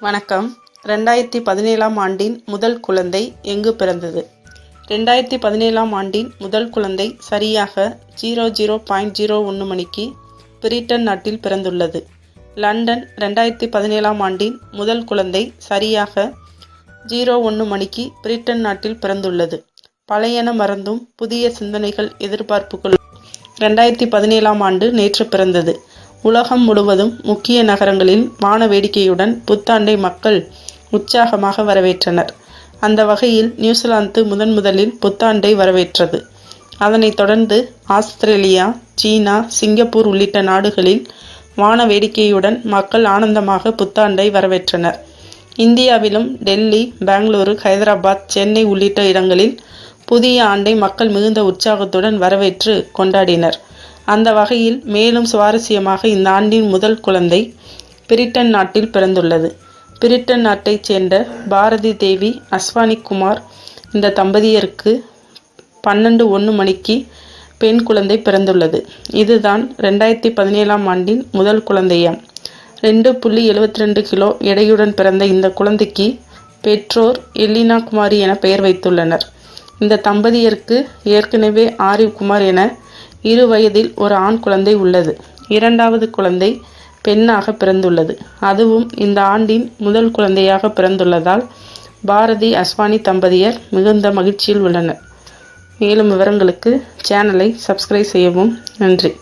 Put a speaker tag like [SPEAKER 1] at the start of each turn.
[SPEAKER 1] வணக்கம். ரெண்டாயிரத்தி பதினேழாம் ஆண்டின் முதல் குழந்தை எங்கு பிறந்தது? ரெண்டாயிரத்தி பதினேழாம் ஆண்டின் முதல் குழந்தை சரியாக ஜீரோ ஜீரோ பாயிண்ட் ஜீரோ ஒன்று மணிக்கு பிரிட்டன் நாட்டில் பிறந்துள்ளது. லண்டன் ரெண்டாயிரத்தி பதினேழாம் ஆண்டின் முதல் குழந்தை சரியாக ஜீரோ ஒன்று மணிக்கு பிரிட்டன் நாட்டில் பிறந்துள்ளது. பழையன மறந்தும் புதிய சிந்தனைகள் எதிர்பார்ப்புகள் ரெண்டாயிரத்தி பதினேழாம் ஆண்டு நேற்று பிறந்தது. உலகம் முழுவதும் முக்கிய நகரங்களில் வான வேடிக்கையுடன் புத்தாண்டை மக்கள் உற்சாகமாக வரவேற்றனர். அந்த வகையில் நியூசிலாந்து முதன் முதலில் புத்தாண்டை வரவேற்றது. அதனைத் தொடர்ந்து ஆஸ்திரேலியா சீனா சிங்கப்பூர் உள்ளிட்ட நாடுகளில் வான வேடிக்கையுடன் மக்கள் ஆனந்தமாக புத்தாண்டை வரவேற்றனர். இந்தியாவிலும் டெல்லி பெங்களூரு ஹைதராபாத் சென்னை உள்ளிட்ட இடங்களில் புதிய ஆண்டை மக்கள் மிகுந்த உற்சாகத்துடன் வரவேற்று கொண்டாடினர். அந்த வகையில் மேலும் சுவாரஸ்யமாக இந்த ஆண்டின் முதல் குழந்தை பிரிட்டன் நாட்டில் பிறந்துள்ளது. பிரிட்டன் நாட்டைச் சேர்ந்த பாரதி தேவி அஸ்வானி குமார் இந்த தம்பதியருக்கு பன்னெண்டு ஒன்று மணிக்கு பெண் குழந்தை பிறந்துள்ளது. இதுதான் ரெண்டாயிரத்தி பதினேழாம் ஆண்டின் முதல் குழந்தையாம். ரெண்டு புள்ளி எழுபத்தி ரெண்டு கிலோ எடையுடன் பிறந்த இந்த குழந்தைக்கு பெற்றோர் எல்லினா குமாரி என பெயர் வைத்துள்ளனர். இந்த தம்பதியருக்கு ஏற்கனவே ஆரிவ் குமார் என இரு வயதில் ஒரு ஆண் குழந்தை உள்ளது. இரண்டாவது குழந்தை பெண்ணாக பிறந்துள்ளது. அதுவும் இந்த ஆண்டின் முதல் குழந்தையாக பிறந்துள்ளதால் பாரதி அஸ்வானி தம்பதியர் மிகுந்த மகிழ்ச்சியில் உள்ளனர். மேலும் விவரங்களுக்கு சேனலை சப்ஸ்கிரைப் செய்யவும் நன்றி.